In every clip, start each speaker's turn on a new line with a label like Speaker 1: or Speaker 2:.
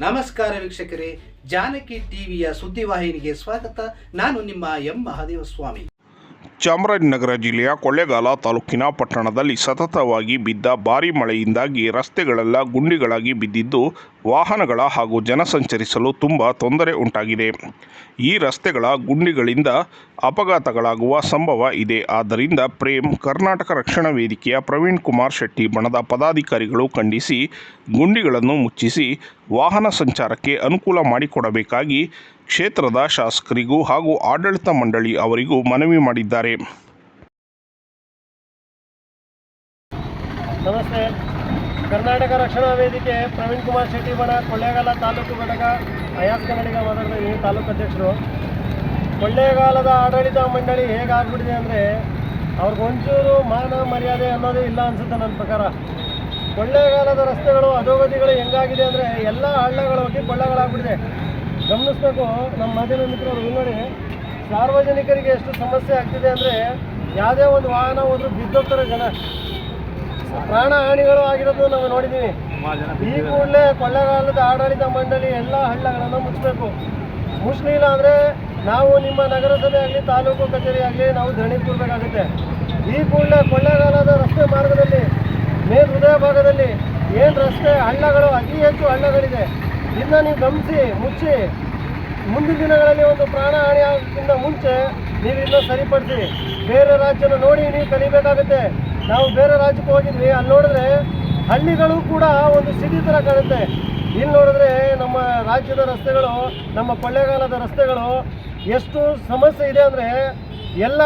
Speaker 1: ನಮಸ್ಕಾರ ವೀಕ್ಷಕರೇ, ಜಾನಕಿ ಟಿವಿಯ ಸುದ್ದಿವಾಹಿನಿಗೆ ಸ್ವಾಗತ. ನಾನು ನಿಮ್ಮ ಎಂ. ಮಹಾದೇವ ಸ್ವಾಮಿ
Speaker 2: ಚಾಮರಾಜನಗರ ಜಿಲ್ಲೆಯ ಕೊಳ್ಳೇಗಾಲ ತಾಲೂಕಿನ ಪಟ್ಟಣದಲ್ಲಿ ಸತತವಾಗಿ ಬಿದ್ದ ಭಾರೀ ಮಳೆಯಿಂದಾಗಿ ರಸ್ತೆಗಳೆಲ್ಲ ಗುಂಡಿಗಳಾಗಿ ಬಿದ್ದಿದ್ದು ವಾಹನಗಳ ಹಾಗೂ ಜನ ಸಂಚರಿಸಲು ತುಂಬ ತೊಂದರೆ ಉಂಟಾಗಿದೆ. ಈ ರಸ್ತೆಗಳ ಗುಂಡಿಗಳಿಂದ ಅಪಘಾತಗಳಾಗುವ ಸಂಭವ ಇದೆ. ಆದ್ದರಿಂದ ಪ್ರೇಮ್, ಕರ್ನಾಟಕ ರಕ್ಷಣಾ ವೇದಿಕೆಯ ಪ್ರವೀಣ್ ಕುಮಾರ್ ಶೆಟ್ಟಿ ಬಣದ ಪದಾಧಿಕಾರಿಗಳು ಖಂಡಿಸಿ ಗುಂಡಿಗಳನ್ನು ಮುಚ್ಚಿಸಿ ವಾಹನ ಸಂಚಾರಕ್ಕೆ ಅನುಕೂಲ ಮಾಡಿಕೊಡಬೇಕಾಗಿ ಕ್ಷೇತ್ರದ ಶಾಸಕರಿಗೂ ಹಾಗೂ ಆಡಳಿತ ಮಂಡಳಿ ಅವರಿಗೂ ಮನವಿ ಮಾಡಿದ್ದಾರೆ.
Speaker 3: ನಮಸ್ತೆ. ಕರ್ನಾಟಕ ರಕ್ಷಣಾ ವೇದಿಕೆ ಪ್ರವೀಣ್ ಕುಮಾರ್ ಶೆಟ್ಟಿ ಬಣ ಕೊಳ್ಳೇಗಾಲ ತಾಲೂಕು ಘಟಕ, ಅಯಾಸ್ ಕನ್ನಡಿಗ ಮಾತಾಡ್ತಾ ಇದ್ದೀನಿ ತಾಲೂಕು ಅಧ್ಯಕ್ಷರು. ಕೊಳ್ಳೇಗಾಲದ ಆಡಳಿತ ಮಂಡಳಿ ಹೇಗಾಗ್ಬಿಟ್ಟಿದೆ ಅಂದರೆ ಅವ್ರಿಗೊಂಚೂರು ಮಾನ ಮರ್ಯಾದೆ ಅನ್ನೋದೇ ಇಲ್ಲ ಅನ್ಸುತ್ತೆ ನನ್ನ ಪ್ರಕಾರ. ಕೊಳ್ಳೇಗಾಲದ ರಸ್ತೆಗಳು, ಅಧೋಗತಿಗಳು ಹೆಂಗಾಗಿದೆ ಅಂದರೆ, ಎಲ್ಲ ಹಳ್ಳಗಳು ಹೋಗಿ ಕೊಳ್ಳಗಳಾಗ್ಬಿಟ್ಟಿದೆ ಗಮನಿಸ್ಬೇಕು, ನಮ್ಮ ಮಾಧ್ಯಮ ಮಿತ್ರರು, ನೋಡಿ, ಸಾರ್ವಜನಿಕರಿಗೆ ಎಷ್ಟು ಸಮಸ್ಯೆ ಆಗ್ತಿದೆ ಅಂದರೆ, ಯಾವುದೇ ಒಂದು ವಾಹನ ಹೋದರೂ ಬಿದ್ದೋಗ್ತಾರೆ ಜನ. ಪ್ರಾಣ ಹಾನಿಗಳು ಆಗಿರೋದು ನಾವು ನೋಡಿದ್ದೀವಿ ಈ ಕೂಡಲೇ ಕೊಳ್ಳೆಗಾಲದ ಆಡಳಿತ ಮಂಡಳಿ ಎಲ್ಲ ಹಳ್ಳಗಳನ್ನು ಮುಚ್ಚಬೇಕು ಮುಚ್ಚಲಿಲ್ಲ ಅಂದರೆ ನಾವು ನಿಮ್ಮ ನಗರಸಭೆ ಆಗಲಿ ತಾಲೂಕು ಕಚೇರಿ ಆಗಲಿ ನಾವು ಧರಣಿ ಕೂರಬೇಕಾಗುತ್ತೆ. ಈ ಕೂಡಲೇ ಕೊಳ್ಳೆಗಾಲದ ರಸ್ತೆ ಮಾರ್ಗದಲ್ಲಿ ಮೇನ್ ಹೃದಯ ಭಾಗದಲ್ಲಿ ಏನು ರಸ್ತೆ ಹಳ್ಳಗಳು ಅತಿ ಹೆಚ್ಚು ಹಳ್ಳಗಳಿದೆ ಇದನ್ನ ನೀವು ಗಮನಿಸಿ ಮುಚ್ಚಿ ಮುಂದಿನ ದಿನಗಳಲ್ಲಿ ಒಂದು ಪ್ರಾಣ ಹಾನಿ ಆಗೋಕ್ಕಿಂತ ಮುಂಚೆ ನೀವು ಇದನ್ನ ಸರಿಪಡಿಸಿ ಬೇರೆ ರಾಜ್ಯನ ನೋಡಿ ನೀವು ಕಲಿಬೇಕಾಗುತ್ತೆ. ನಾವು ಬೇರೆ ರಾಜ್ಯಕ್ಕೆ ಹೋಗಿದ್ವಿ, ಅಲ್ಲಿ ನೋಡಿದ್ರೆ ಹಳ್ಳಿಗಳು ಕೂಡ ಒಂದು ಸಿಟಿ ಥರ ಕಾಣುತ್ತೆ. ಇಲ್ಲಿ ನೋಡಿದ್ರೆ ನಮ್ಮ ರಾಜ್ಯದ ರಸ್ತೆಗಳು, ನಮ್ಮ ಕೊಳ್ಳೇಗಾಲದ ರಸ್ತೆಗಳು ಎಷ್ಟು ಸಮಸ್ಯೆ ಇದೆ ಅಂದರೆ ಎಲ್ಲ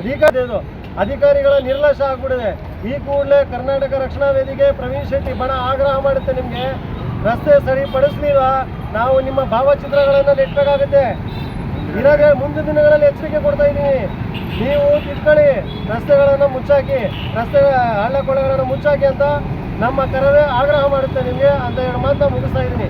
Speaker 3: ಅಧಿಕಾರಿ ಇದು ಅಧಿಕಾರಿಗಳ ನಿರ್ಲಕ್ಷ್ಯ ಆಗ್ಬಿಟ್ಟಿದೆ. ಈ ಕೂಡಲೇ ಕರ್ನಾಟಕ ರಕ್ಷಣಾ ವೇದಿಕೆ ಪ್ರವೀಣ್ ಶೆಟ್ಟಿ ಬಣ ಆಗ್ರಹ ಮಾಡುತ್ತೆ ನಿಮಗೆ. ರಸ್ತೆ ಸರಿಪಡಿಸ್ಲಿಲ್ಲ ನಾವು ನಿಮ್ಮ ಭಾವಚಿತ್ರಗಳನ್ನು ನೆಟ್ಟಬೇಕಾಗುತ್ತೆ ಇರಾಗೆ ಮುಂದಿನ ದಿನಗಳಲ್ಲಿ ಎಚ್ಚರಿಕೆ ಕೊಡ್ತಾ ಇದ್ದೀನಿ. ನೀವು ತಿಳ್ಕೊಳ್ಳಿ ರಸ್ತೆಗಳನ್ನು ಮುಚ್ಚಾಕಿ ರಸ್ತೆ ಹಳ್ಳ ಕೊಳ್ಳಗಳನ್ನು ಮುಚ್ಚಾಕಿ ಅಂತ ನಮ್ಮ ಕರವೇ ಆಗ್ರಹ ಮಾಡುತ್ತೆ ನಿಮಗೆ ಅಂತ ಹೇಳಿ ಮಾತನ್ನ ಮುಗಿಸ್ತಾ ಇದ್ದೀನಿ.